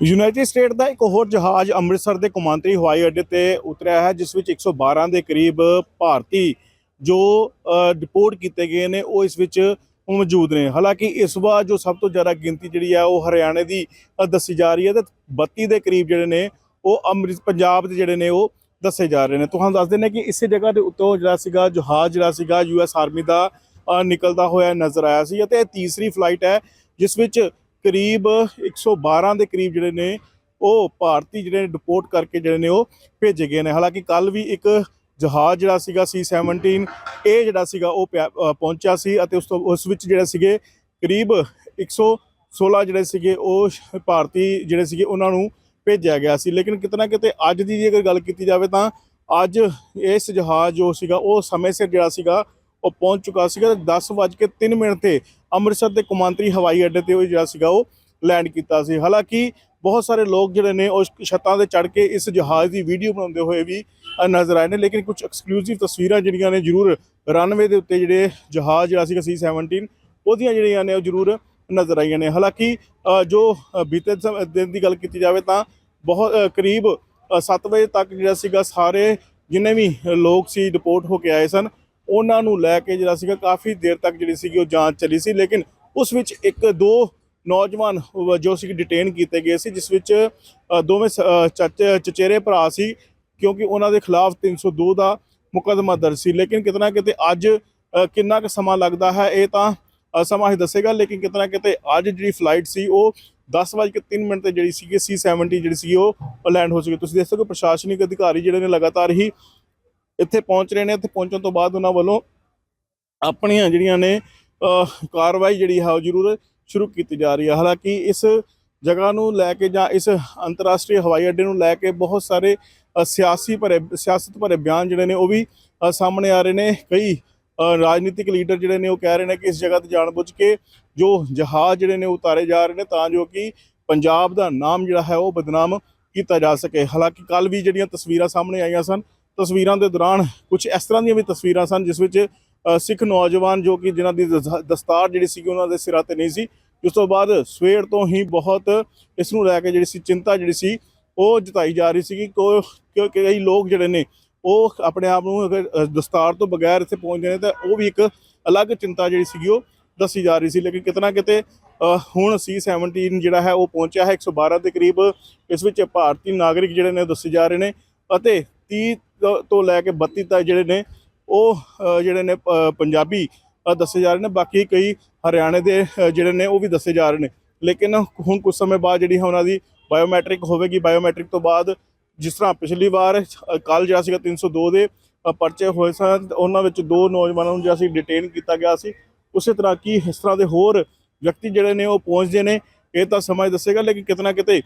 United state ਦਾ ਇੱਕ ਹੋਰ ਜਹਾਜ਼ ਅੰਮ੍ਰਿਤਸਰ ਦੇ ਕੌਮਾਂਤਰੀ ਹਵਾਈ ਅੱਡੇ ਤੇ ਉਤਰਿਆ ਹੈ, ਜਿਸ ਵਿੱਚ 112 ਦੇ ਕਰੀਬ ਭਾਰਤੀ ਜੋ ਡਿਪੋਰਟ ਕੀਤੇ ਗਏ ਨੇ, ਉਹ ਇਸ ਵਿੱਚ ਮੌਜੂਦ ਨੇ। ਹਾਲਾਂਕਿ ਇਸ ਵਾਰ ਜੋ ਸਭ ਤੋਂ ਜ਼ਿਆਦਾ ਗਿਣਤੀ ਜਿਹੜੀ ਹੈ ਉਹ ਹਰਿਆਣੇ ਦੀ ਦੱਸੀ ਜਾ ਰਹੀ ਹੈ ਤੇ 32 ਦੇ ਕਰੀਬ ਜਿਹੜੇ ਨੇ, ਉਹ ਅੰਮ੍ਰਿਤ, ਪੰਜਾਬ ਦੇ ਜਿਹੜੇ ਨੇ, ਉਹ ਦੱਸੇ ਜਾ ਰਹੇ ਨੇ। ਤੁਹਾਨੂੰ ਦੱਸ ਦਿੰਦੇ ਕਿ ਇਸੇ ਜਗ੍ਹਾ ਦੇ ਉੱਤੋਂ ਜਿਹੜਾ ਸੀਗਾ, ਜਹਾਜ਼ ਜਿਹੜਾ ਸੀਗਾ ਯੂਐਸ ਆਰਮੀ ਦਾ ਨਿਕਲਦਾ ਹੋਇਆ ਨਜ਼ਰ ਆਇਆ ਸੀ ਅਤੇ ਇਹ ਤੀਸਰੀ ਫਲਾਈਟ ਹੈ, ਜਿਸ ਵਿੱਚ ਕਰੀਬ 112 ਦੇ ਕਰੀਬ ਜਿਹੜੇ ਨੇ, ਉਹ ਭਾਰਤੀ ਜਿਹੜੇ ਨੇ ਡਿਪੋਰਟ ਕਰਕੇ ਜਿਹੜੇ ਨੇ, ਉਹ ਭੇਜੇ ਗਏ ਨੇ। ਹਾਲਾਂਕਿ ਕੱਲ ਵੀ ਇੱਕ ਜਹਾਜ਼ ਜਿਹੜਾ ਸੀਗਾ C17 ਇਹ ਜਿਹੜਾ ਸੀਗਾ, ਉਹ ਪਿਆ- ਪਹੁੰਚਿਆ ਸੀ ਅਤੇ ਉਸ ਤੋਂ, ਉਸ ਵਿੱਚ ਜਿਹੜੇ ਸੀਗੇ ਕਰੀਬ 116 ਜਿਹੜੇ ਸੀਗੇ, ਉਹ ਭਾਰਤੀ ਜਿਹੜੇ ਸੀਗੇ, ਉਹਨਾਂ ਨੂੰ ਭੇਜਿਆ ਗਿਆ ਸੀ। ਲੇਕਿਨ ਕਿਤਨਾ ਕਿਤੇ ਅੱਜ ਦੀ ਜੇ ਅਗਰ ਗੱਲ ਕੀਤੀ ਜਾਵੇ ਤਾਂ ਅੱਜ ਇਸ ਜਹਾਜ਼ ਜੋ ਸੀਗਾ, ਉਹ ਸਮੇਂ ਸਿਰ ਜਿਹੜਾ ਸੀਗਾ, ਉਹ ਪਹੁੰਚ ਚੁੱਕਾ ਸੀਗਾ ਤੇ 10:03 ਮਿੰਟ ਤੇ ਅੰਮ੍ਰਿਤਸਰ ਦੇ ਕੌਮਾਂਤਰੀ ਹਵਾਈ ਅੱਡੇ ਤੇ ਉਹ ਜਿਹੜਾ ਸੀਗਾ ਉਹ ਲੈਂਡ ਕੀਤਾ ਸੀ। ਹਾਲਾਂਕਿ ਬਹੁਤ ਸਾਰੇ ਲੋਕ ਜਿਹੜੇ ਨੇ ਉਹ ਛੱਤਾਂ ਤੇ ਚੜ੍ਹ ਕੇ ਇਸ ਜਹਾਜ਼ ਦੀ ਵੀਡੀਓ ਬਣਾਉਂਦੇ ਹੋਏ ਵੀ ਨਜ਼ਰ ਆਏ ਨੇ, ਲੇਕਿਨ ਕੁਝ ਐਕਸਕਲੂਸਿਵ ਤਸਵੀਰਾਂ ਜਿਹੜੀਆਂ ਨੇ ਜ਼ਰੂਰ ਰਨਵੇ ਦੇ ਉੱਤੇ ਜਿਹੜੇ ਜਹਾਜ਼ ਜਿਹੜਾ ਸੀਗਾ C17 ਉਹਦੀਆਂ ਜਿਹੜੀਆਂ ਨੇ ਉਹ ਜ਼ਰੂਰ ਨਜ਼ਰ ਆਈਆਂ ਨੇ। ਹਾਲਾਂਕਿ ਜੋ ਬੀਤੇ ਸਮ- ਦਿਨ ਦੀ ਗੱਲ ਕੀਤੀ ਜਾਵੇ ਤਾਂ ਬਹੁਤ ਕਰੀਬ 7 ਵਜੇ ਤੱਕ ਜਿਹੜਾ ਸੀਗਾ ਸਾਰੇ ਜਿੰਨੇ ਵੀ ਲੋਕ ਸੀ ਡਿਪੋਰਟ ਹੋ ਕੇ ਆਏ ਸਨ ਉਹਨਾਂ ਨੂੰ ਲੈ ਕੇ ਜਿਹੜਾ ਸੀਗਾ ਕਾਫੀ ਦੇਰ ਤੱਕ ਜਿਹੜੀ ਸੀਗੀ ਉਹ ਜਾਂਚ ਚੱਲੀ ਸੀ ਲੇਕਿਨ ਉਸ ਵਿੱਚ ਇੱਕ ਦੋ ਨੌਜਵਾਨ ਜੋ ਸੀ ਡਿਟੇਨ ਕੀਤੇ ਗਏ ਸੀ ਜਿਸ ਵਿੱਚ ਦੋਵੇਂ ਸ- ਅ, ਚਚੇਰੇ ਭਰਾ ਸੀ ਕਿਉਂਕਿ ਉਹਨਾਂ ਦੇ ਖਿਲਾਫ 302 ਦਾ ਮੁਕੱਦਮਾ ਦਰਜ ਸੀ। ਲੇਕਿਨ ਕਿਤਨਾ ਕਿਤੇ ਅੱਜ ਕਿੰਨਾ ਕੁ ਸਮਾਂ ਲੱਗਦਾ ਹੈ ਇਹ ਤਾਂ ਸਮਾਂ ਹੀ ਦੱਸੇਗਾ ਲੇਕਿਨ ਕਿਤਨਾ ਕਿਤੇ ਅੱਜ ਜਿਹੜੀ ਫਲਾਈਟ ਸੀ ਉਹ 10:03 ਮਿੰਟ ਤੇ ਜਿਹੜੀ ਸੀਗੀ C70 ਜਿਹੜੀ ਸੀ ਉਹ ਲੈਂਡ ਹੋ ਚੁੱਕੀ ਤੁਸੀਂ ਦੇਖ ਸਕਦੇ ਹੋ ਪ੍ਰਸ਼ਾਸਨਿਕ ਅਧਿਕਾਰੀ ਜਿਹੜੇ ਨੇ ਲਗਾਤਾਰ ਹੀ ਇੱਥੇ ਪਹੁੰਚ ਰਹੇ ਨੇ, ਇੱਥੇ ਪਹੁੰਚਣ ਤੋਂ ਬਾਅਦ ਉਹਨਾਂ ਵੱਲੋਂ ਆਪਣੀਆਂ ਜਿਹੜੀਆਂ ਨੇ ਕਾਰਵਾਈ ਜਿਹੜੀ ਹੈ ਉਹ ਜ਼ਰੂਰ ਸ਼ੁਰੂ ਕੀਤੀ ਜਾ ਰਹੀ ਹੈ ਹਾਲਾਂਕਿ ਇਸ ਜਗ੍ਹਾ ਨੂੰ ਲੈ ਕੇ ਜਾਂ ਇਸ ਅੰਤਰਰਾਸ਼ਟਰੀ ਹਵਾਈ ਅੱਡੇ ਨੂੰ ਲੈ ਕੇ ਬਹੁਤ ਸਾਰੇ ਸਿਆਸੀ ਭਰੇ, ਸਿਆਸਤ ਭਰੇ ਬਿਆਨ ਜਿਹੜੇ ਨੇ ਉਹ ਵੀ ਸਾਹਮਣੇ ਆ ਰਹੇ ਨੇ। ਕਈ ਰਾਜਨੀਤਿਕ ਲੀਡਰ ਜਿਹੜੇ ਨੇ ਉਹ ਕਹਿ ਰਹੇ ਨੇ ਕਿ ਇਸ ਜਗ੍ਹਾ ਤੇ ਜਾਣਬੁੱਝ ਕੇ ਜੋ ਜਹਾਜ਼ ਜਿਹੜੇ ਨੇ ਉਤਾਰੇ ਜਾ ਰਹੇ ਨੇ ਤਾਂ ਜੋ ਕਿ ਪੰਜਾਬ ਦਾ ਨਾਮ ਜਿਹੜਾ ਹੈ ਉਹ ਬਦਨਾਮ ਕੀਤਾ ਜਾ ਸਕੇ। ਹਾਲਾਂਕਿ ਕੱਲ ਵੀ ਜਿਹੜੀਆਂ ਤਸਵੀਰਾਂ ਸਾਹਮਣੇ ਆਈਆਂ ਸਨ ਤਸਵੀਰਾਂ ਦੇ ਦੌਰਾਨ ਕੁਝ ਇਸ ਤਰ੍ਹਾਂ ਦੀਆਂ ਵੀ ਤਸਵੀਰਾਂ ਸਨ ਜਿਸ ਵਿੱਚ ਸਿੱਖ ਨੌਜਵਾਨ ਜੋ ਕਿ ਜਿਨ੍ਹਾਂ ਦੀ ਦਸ- ਦਸਤਾਰ ਜਿਹੜੀ ਸੀ ਉਹਨਾਂ ਦੇ ਸਿਰਾਂ ਤੇ ਨਹੀਂ ਸੀ। ਉਸ ਤੋਂ ਬਾਅਦ ਸਵੇਰ ਤੋਂ ਹੀ ਬਹੁਤ ਇਸ ਨੂੰ ਲੈ ਕੇ ਜਿਹੜੀ ਸੀ ਚਿੰਤਾ ਜਿਹੜੀ ਸੀ ਉਹ ਜਤਾਈ ਜਾ ਰਹੀ ਸੀ ਕਿ ਕਈ ਲੋਕ ਜਿਹੜੇ ਨੇ ਉਹ ਆਪਣੇ ਆਪ ਨੂੰ ਅਗਰ ਦਸਤਾਰ ਤੋਂ ਬਗੈਰ ਇੱਥੇ ਪਹੁੰਚਦੇ ਨੇ ਤਾਂ ਉਹ ਵੀ ਇੱਕ ਅਲੱਗ ਚਿੰਤਾ ਜਿਹੜੀ ਸੀਗੀ ਉਹ ਦੱਸੀ ਜਾ ਰਹੀ ਸੀ। ਲੇਕਿਨ ਕਿਤਨਾ ਕਿਤੇ ਅ, ਹੁਣ C17 ਜਿਹੜਾ ਹੈ ਉਹ ਪਹੁੰਚਿਆ ਹੈ 112 ਦੇ ਕਰੀਬ। ਇਸ ਵਿੱਚ ਭਾਰਤੀ ਨਾਗਰਿਕ ਜਿਹੜੇ ਨੇ ਉਹ ਦੱਸੇ ਜਾ ਰਹੇ ਨੇ ਅਤੇ 30 ਤੋਂ- ਲੈ ਕੇ 32 ਤੱਕ ਜਿਹੜੇ ਨੇ, ਉਹ ਜਿਹੜੇ ਨੇ ਪੰਜਾਬੀ ਦੱਸੇ ਜਾ ਰਹੇ ਨੇ। ਬਾਕੀ ਕਈ ਹਰਿਆਣੇ ਦੇ ਜਿਹੜੇ ਨੇ, ਉਹ ਵੀ ਦੱਸੇ ਜਾ ਰਹੇ ਨੇ। ਲੇਕਿਨ ਹੁਣ ਕੁਝ ਸਮੇਂ ਬਾਅਦ ਜਿਹੜੀ ਹੈ ਉਹਨਾਂ ਦੀ ਬਾਇਓਮੈਟ੍ਰਿਕ ਹੋਵੇਗੀ। ਬਾਇਓਮੈਟ੍ਰਿਕ ਤੋਂ ਬਾਅਦ ਜਿਸ ਤਰ੍ਹਾਂ ਪਿਛਲੀ ਵਾਰ ਕੱਲ ਜਿਹੜਾ ਸੀਗਾ 302 ਦੇ ਪਰਚੇ ਹੋਏ ਸਨ, ਉਹਨਾਂ ਵਿੱਚ ਦੋ ਨੌਜਵਾਨਾਂ ਨੂੰ ਜਿਹੜਾ ਸੀ ਡਿਟੇਨ ਕੀਤਾ ਗਿਆ ਸੀ। ਉਸੇ ਤਰ੍ਹਾਂ ਕੀ ਇਸ ਤਰ੍ਹਾਂ ਦੇ ਹੋਰ ਵਿਅਕਤੀ ਜਿਹੜੇ ਨੇ, ਉਹ ਪਹੁੰਚਦੇ ਨੇ, ਇਹ ਤਾਂ ਸਮਾਂ ਦੱਸੇਗਾ। ਲੇਕਿਨ ਕਿਤਨਾ ਕਿਤੇ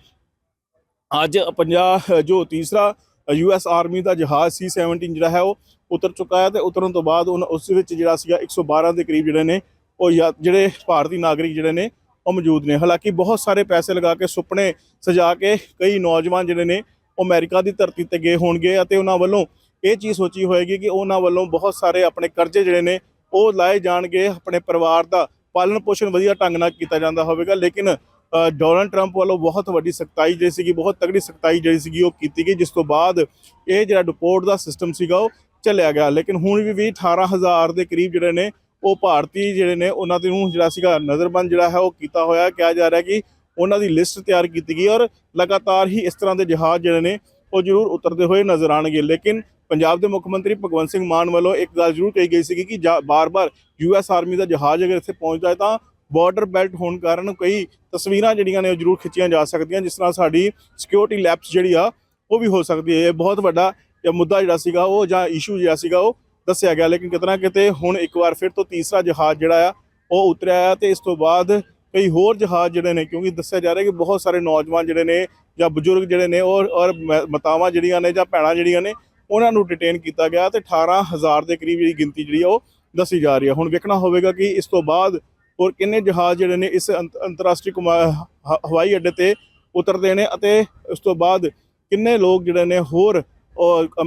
ਅੱਜ ਪੰਜਾਬ ਜੋ ਤੀਸਰਾ ਯੂਐਸ ਆਰਮੀ ਦਾ ਜਹਾਜ਼ C17 ਜਿਹੜਾ ਹੈ, ਉਹ ਉਤਰ ਚੁੱਕਾ ਹੈ ਤੇ ਉਤਰਨ ਤੋਂ ਬਾਅਦ ਉਹਨਾਂ, ਉਸ ਵਿੱਚ ਜਿਹੜਾ ਸੀਗਾ 112 ਦੇ ਕਰੀਬ ਜਿਹੜੇ ਨੇ, ਉਹ ਯਾ- ਜਿਹੜੇ ਭਾਰਤੀ ਨਾਗਰਿਕ ਜਿਹੜੇ ਨੇ, ਉਹ ਮੌਜੂਦ ਨੇ। ਹਾਲਾਂਕਿ ਬਹੁਤ ਸਾਰੇ ਪੈਸੇ ਲਗਾ ਕੇ ਸੁਪਨੇ ਸਜਾ ਕੇ ਕਈ ਨੌਜਵਾਨ ਜਿਹੜੇ ਨੇ, ਉਹ ਅਮਰੀਕਾ ਦੀ ਧਰਤੀ ਤੇ ਗਏ ਹੋਣਗੇ ਅਤੇ ਉਹਨਾਂ ਵੱਲੋਂ ਇਹ ਚੀਜ਼ ਸੋਚੀ ਹੋਏਗੀ ਕਿ ਉਹਨਾਂ ਵੱਲੋਂ ਬਹੁਤ ਸਾਰੇ ਆਪਣੇ ਕਰਜ਼ੇ ਜਿਹੜੇ ਨੇ, ਉਹ ਲਾਏ ਜਾਣਗੇ, ਆਪਣੇ ਪਰਿਵਾਰ ਦਾ ਪਾਲਣ ਪੋਸ਼ਣ ਵਧੀਆ ਢੰਗ ਨਾਲ ਕੀਤਾ ਜਾਂਦਾ ਹੋਵੇਗਾ। ਲੇਕਿਨ ਡੋਨਲਡ ਟਰੰਪ ਵੱਲੋਂ ਬਹੁਤ ਵੱਡੀ ਸਖਤਾਈ ਜਿਹੜੀ ਸੀਗੀ, ਬਹੁਤ ਤਗੜੀ ਸਖਤਾਈ ਜਿਹੜੀ ਸੀਗੀ, ਉਹ ਕੀਤੀ ਗਈ, ਜਿਸ ਤੋਂ ਬਾਅਦ ਇਹ ਜਿਹੜਾ ਡਿਪੋਰਟ ਦਾ ਸਿਸਟਮ ਸੀਗਾ, ਉਹ ਚੱਲਿਆ ਗਿਆ। ਲੇਕਿਨ ਹੁਣ ਵੀ ਵੀ 18000 ਦੇ ਕਰੀਬ ਜਿਹੜੇ ਨੇ, ਉਹ ਭਾਰਤੀ ਜਿਹੜੇ ਨੇ, ਉਹਨਾਂ ਦੇ ਨੂੰ ਜਿਹੜਾ ਸੀਗਾ ਨਜ਼ਰਬੰਦ ਜਿਹੜਾ ਹੈ, ਉਹ ਕੀਤਾ ਹੋਇਆ ਕਿਹਾ ਜਾ ਰਿਹਾ ਕਿ ਉਹਨਾਂ ਦੀ ਲਿਸਟ ਤਿਆਰ ਕੀਤੀ ਗਈ ਔਰ ਲਗਾਤਾਰ ਹੀ ਇਸ ਤਰ੍ਹਾਂ ਦੇ ਜਹਾਜ਼ ਜਿਹੜੇ ਨੇ, ਉਹ ਜ਼ਰੂਰ ਉਤਰਦੇ ਹੋਏ ਨਜ਼ਰ ਆਣਗੇ ਲੇਕਿਨ ਪੰਜਾਬ ਦੇ ਮੁੱਖ ਮੰਤਰੀ ਭਗਵੰਤ ਸਿੰਘ ਮਾਨ ਵੱਲੋਂ ਇੱਕ ਗੱਲ ਜ਼ਰੂਰ ਕਹੀ ਗਈ ਸੀ ਕਿ ਬਾਰ-ਬਾਰ ਯੂਐਸ ਆਰਮੀ ਦਾ ਜਹਾਜ਼ ਅਗਰ ਇੱਥੇ ਪਹੁੰਚਦਾ ਹੈ, ਤਾਂ ਬਾਰਡਰ ਬੈਲਟ ਹੋਣ ਕਾਰਨ ਕਈ ਤਸਵੀਰਾਂ ਜਿਹੜੀਆਂ ਨੇ ਉਹ ਜ਼ਰੂਰ ਖਿੱਚੀਆਂ ਜਾ ਸਕਦੀਆਂ, ਜਿਸ ਤਰ੍ਹਾਂ ਸਾਡੀ ਸਿਕਿਉਰਿਟੀ ਲੈਪਸ ਜਿਹੜੀ ਆ, ਉਹ ਵੀ ਹੋ ਸਕਦੀ ਹੈ। ਇਹ ਬਹੁਤ ਵੱਡਾ ਇਹ ਮੁੱਦਾ ਜਿਹੜਾ ਸੀਗਾ, ਉਹ ਜਾਂ ਇਸ਼ੂ ਜਿਹੜਾ ਸੀਗਾ, ਉਹ ਦੱਸਿਆ ਗਿਆ। ਲੇਕਿਨ ਕਿਤਨਾ ਕਿਤੇ ਹੁਣ ਇੱਕ ਵਾਰ ਫਿਰ ਤੋਂ ਤੀਸਰਾ ਜਹਾਜ਼ ਜਿਹੜਾ ਆ, ਉਹ ਉਤਰਿਆ ਆ ਤੇ ਇਸ ਤੋਂ ਬਾਅਦ ਕਈ ਹੋਰ ਜਹਾਜ਼ ਜਿਹੜੇ ਨੇ, ਕਿਉਂਕਿ ਦੱਸਿਆ ਜਾ ਰਿਹਾ ਕਿ ਬਹੁਤ ਸਾਰੇ ਨੌਜਵਾਨ ਜਿਹੜੇ ਨੇ ਜਾਂ ਬਜ਼ੁਰਗ ਜਿਹੜੇ ਨੇ ਔਰ ਔਰ ਮ- ਮਾਤਾਵਾਂ ਜਿਹੜੀਆਂ ਨੇ ਜਾਂ ਭੈਣਾਂ ਜਿਹੜੀਆਂ ਨੇ, ਉਹਨਾਂ ਨੂੰ ਡਿਟੇਨ ਕੀਤਾ ਗਿਆ ਤੇ 18000 ਦੇ ਕਰੀਬ ਜਿਹੜੀ ਗਿਣਤੀ ਜਿਹੜੀ ਆ, ਉਹ ਦੱਸੀ ਜਾ ਰਹੀ ਹੈ। ਹੁਣ ਵੇਖਣਾ ਹੋਵੇਗਾ ਕਿ ਇਸ ਤੋਂ ਬਾਅਦ ਔਰ ਕਿੰਨੇ ਜਹਾਜ਼ ਜਿਹੜੇ ਨੇ ਇਸ ਅੰਤ- ਅੰਤਰਰਾਸ਼ਟਰੀ ਘੁਮਾ- ਹਵਾਈ ਅੱਡੇ ਤੇ ਉਤਰਦੇ ਨੇ ਅਤੇ ਉਸ ਤੋਂ ਬਾਅਦ ਕਿੰਨੇ ਲੋਕ ਜਿਹੜੇ ਨੇ ਹੋਰ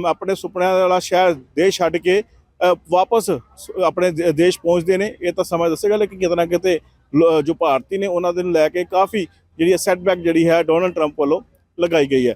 ਆਪਣੇ ਸੁਪਨਿਆਂ ਵਾਲਾ ਸ਼ਹਿਰ ਦੇਸ਼ ਛੱਡ ਕੇ ਵਾਪਸ ਆਪਣੇ ਦੇ- ਦੇਸ਼ ਪਹੁੰਚਦੇ ਨੇ। ਇਹ ਤਾਂ ਸਮਾਂ ਦੱਸੇਗਾ, ਲੇਕਿਨ ਕਿਤੇ ਨਾ ਕਿਤੇ ਲ- ਜੋ ਭਾਰਤੀ ਨੇ ਉਹਨਾਂ ਦੇ ਨੂੰ ਲੈ ਕੇ ਕਾਫੀ ਜਿਹੜੀ ਸੈਟਬੈਕ ਜਿਹੜੀ ਹੈ ਡੋਨਲਡ ਟਰੰਪ ਵੱਲੋਂ ਲਗਾਈ ਗਈ ਹੈ।